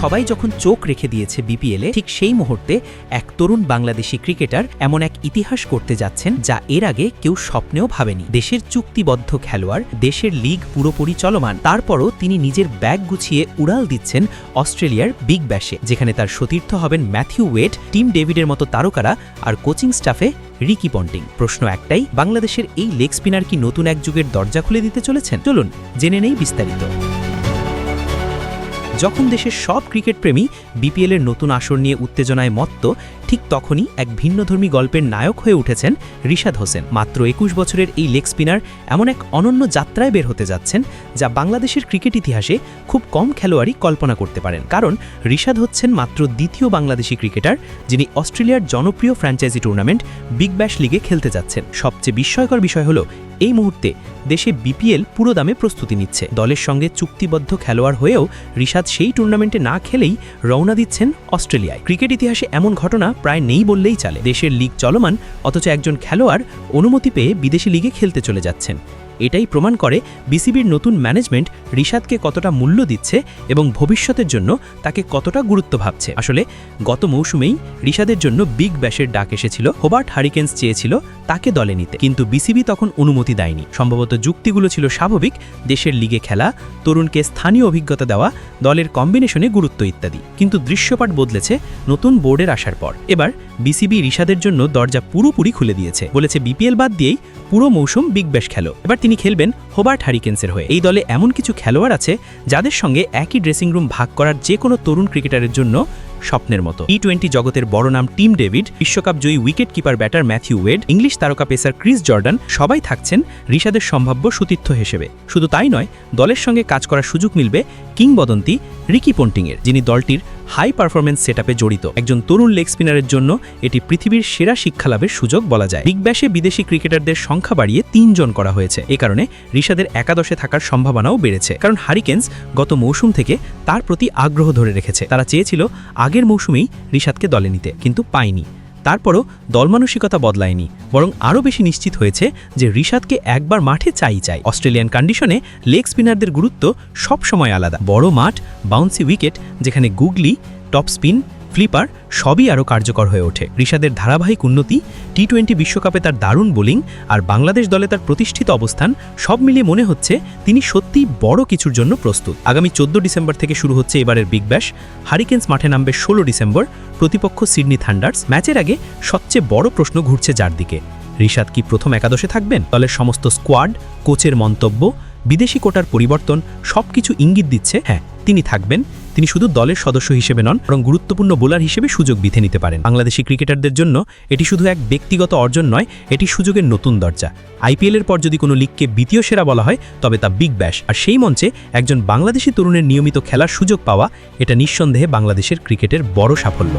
সবাই যখন চোখ রেখে দিয়েছে বিপিএলে ঠিক সেই মুহূর্তে এক তরুণ বাংলাদেশি ক্রিকেটার এমন এক ইতিহাস করতে যাচ্ছেন যা এর আগে কেউ স্বপ্নেও ভাবেনি। দেশের চুক্তিবদ্ধ খেলোয়াড়, দেশের লিগ পুরোপুরি চলমান, তারপরও তিনি নিজের ব্যাগ গুছিয়ে উড়াল দিচ্ছেন অস্ট্রেলিয়ার বিগ ব্যাশে, যেখানে তার সতীর্থ হবেন ম্যাথিউ ওয়েট, টিম ডেভিডের মতো তারকারা আর কোচিং স্টাফে রিকি পন্টিং। প্রশ্ন একটাই, বাংলাদেশের এই লেগ স্পিনার কি নতুন এক যুগের দরজা খুলে দিতে চলেছেন? চলুন, জেনে নেই বিস্তারিত। যখন দেশের সব ক্রিকেট প্রেমী বিপিএলের নতুন আসর নিয়ে উত্তেজনায় মত্ত, ঠিক তখনই এক ভিন্নধর্মী গল্পের নায়ক হয়ে উঠেছেন রিশাদ হোসেন। মাত্র একুশ বছরের এই লেগ স্পিনার এমন এক অনন্য যাত্রায় বের হতে যাচ্ছেন, যা বাংলাদেশের ক্রিকেট ইতিহাসে খুব কম খেলোয়াড়ই কল্পনা করতে পারেন। কারণ রিশাদ হচ্ছেন মাত্র দ্বিতীয় বাংলাদেশি ক্রিকেটার, যিনি অস্ট্রেলিয়ার জনপ্রিয় ফ্র্যাঞ্চাইজি টুর্নামেন্ট বিগ ব্যাশ লিগে খেলতে যাচ্ছেন। সবচেয়ে বিস্ময়কর বিষয় হলো এই মুহূর্তে দেশে বিপিএল পুরো দামে প্রস্তুতি নিচ্ছে। দলের সঙ্গে চুক্তিবদ্ধ খেলোয়াড় হয়েও রিশাদ সেই টুর্নামেন্টে না খেলেই রওনা দিচ্ছেন অস্ট্রেলিয়ায়। ক্রিকেট ইতিহাসে এমন ঘটনা প্রায় নেই বললেই চলে। দেশের লিগ চলমান, অথচ একজন খেলোয়াড় অনুমতি পেয়ে বিদেশি লিগে খেলতে চলে যাচ্ছেন। এটাই প্রমাণ করে বিসিবির নতুন ম্যানেজমেন্ট রিশাদকে কতটা মূল্য দিচ্ছে এবং ভবিষ্যতের জন্য তাকে কতটা গুরুত্ব ভাবছে। আসলে গত মৌসুমেই রিশাদের জন্য বিগ ব্যাশের ডাক এসেছিল, হোবার্ট হারিকেন্স চেয়েছিল তাকে দলে নিতে। কিন্তু বিসিবি তখন অনুমতি দেয়নি। সম্ভবত যুক্তিগুলো ছিল স্বাভাবিক, দেশের লিগে খেলা, তরুণকে স্থানীয় অভিজ্ঞতা দেওয়া, দলের কম্বিনেশনে গুরুত্ব ইত্যাদি। কিন্তু দৃশ্যপাট বদলেছে নতুন বোর্ডের আসার পর। এবার বিসিবি রিশাদের জন্য দরজা পুরোপুরি খুলে দিয়েছে, বলেছে বিপিএল বাদ দিয়েই পুরো মৌসুম বিগ ব্যাশ খেলো। এবার তিনি খেলবেন হোবার্ট হারিকেন্সের হয়ে। এই দলে এমন কিছু খেলোয়াড় আছে যাদের সঙ্গে একই ড্রেসিং রুম ভাগ করার যে কোনো তরুণ ক্রিকেটারের জন্য স্বপ্নের মতো। টি টোয়েন্টি জগতের বড় নাম টিম ডেভিড বিশ্বকাপ জয়ী wicket keeper batter Matthew Wade English তারকা পেসার ক্রিস জর্ডান সবাই থাকছেন রিশাদের সম্ভাব্য সতীর্থ হিসেবে। শুধু তাই নয়, দলের সঙ্গে কাজ করার সুযোগ মিলবে কিংবদন্তি রিকি পন্টিংয়ের, যিনি দলটির হাই পারফরমেন্স সেট জড়িত। একজন তরুণ লেগ স্পিনারের জন্য এটি পৃথিবীর সেরা শিক্ষা লাভের সুযোগ বলা যায়। বিগ ব্যাশে বিদেশি ক্রিকেটারদের সংখ্যা বাড়িয়ে তিনজন করা হয়েছে। এ কারণে রিশাদের একাদশে থাকার সম্ভাবনাও বেড়েছে। কারণ হারিকেন্স গত মৌসুম থেকে তার প্রতি আগ্রহ ধরে রেখেছে। তারা চেয়েছিল আগের মৌসুমেই রিশাদকে দলে নিতে, কিন্তু পায়নি। তারপরও দলমানসিকতা বদলায়নি, বরং আরও বেশি নিশ্চিত হয়েছে যে ঋষাদকে একবার মাঠে চাই চাই। অস্ট্রেলিয়ান কন্ডিশনে লেগ স্পিনারদের গুরুত্ব সবসময় আলাদা। বড় মাঠ বাউন্সি উইকেট যেখানে গুগলি টপ স্পিন ফ্লিপার সবই আরও কার্যকর হয়ে ওঠে। রিশাদের ধারাবাহিক উন্নতি টি টোয়েন্টি বিশ্বকাপে তার দারুণ বোলিং আর বাংলাদেশ দলে তার প্রতিষ্ঠিত অবস্থান সব মিলিয়ে মনে হচ্ছে তিনি সত্যিই বড় কিছুর জন্য প্রস্তুত। আগামী চোদ্দ ডিসেম্বর থেকে শুরু হচ্ছে এবারের বিগ ব্যাশ। হারিকেন্স মাঠে নামবে ষোলো ডিসেম্বর। প্রতিপক্ষ সিডনি থান্ডার্স। ম্যাচের আগে সবচেয়ে বড় প্রশ্ন ঘুরছে যার দিকে। রিশাদ কি প্রথম একাদশে থাকবেন? দলের সমস্ত স্কোয়াড, কোচের মন্তব্য, বিদেশি কোটার পরিবর্তন সবকিছু ইঙ্গিত দিচ্ছে হ্যাঁ তিনি থাকবেন তিনি শুধু দলের সদস্য হিসেবে নন, বরং গুরুত্বপূর্ণ বোলার হিসেবে সুযোগ বিধে নিতে পারেন। বাংলাদেশি ক্রিকেটারদের জন্য এটি শুধু এক ব্যক্তিগত অর্জন নয়, এটি সুযোগের নতুন দরজা। আইপিএলের পর যদি কোনো লিগকে দ্বিতীয় সেরা বলা হয়, তবে তা বিগ ব্যাশ। আর সেই মঞ্চে একজন বাংলাদেশি তরুণের নিয়মিত খেলার সুযোগ পাওয়া, এটা নিঃসন্দেহে বাংলাদেশের ক্রিকেটের বড় সাফল্য।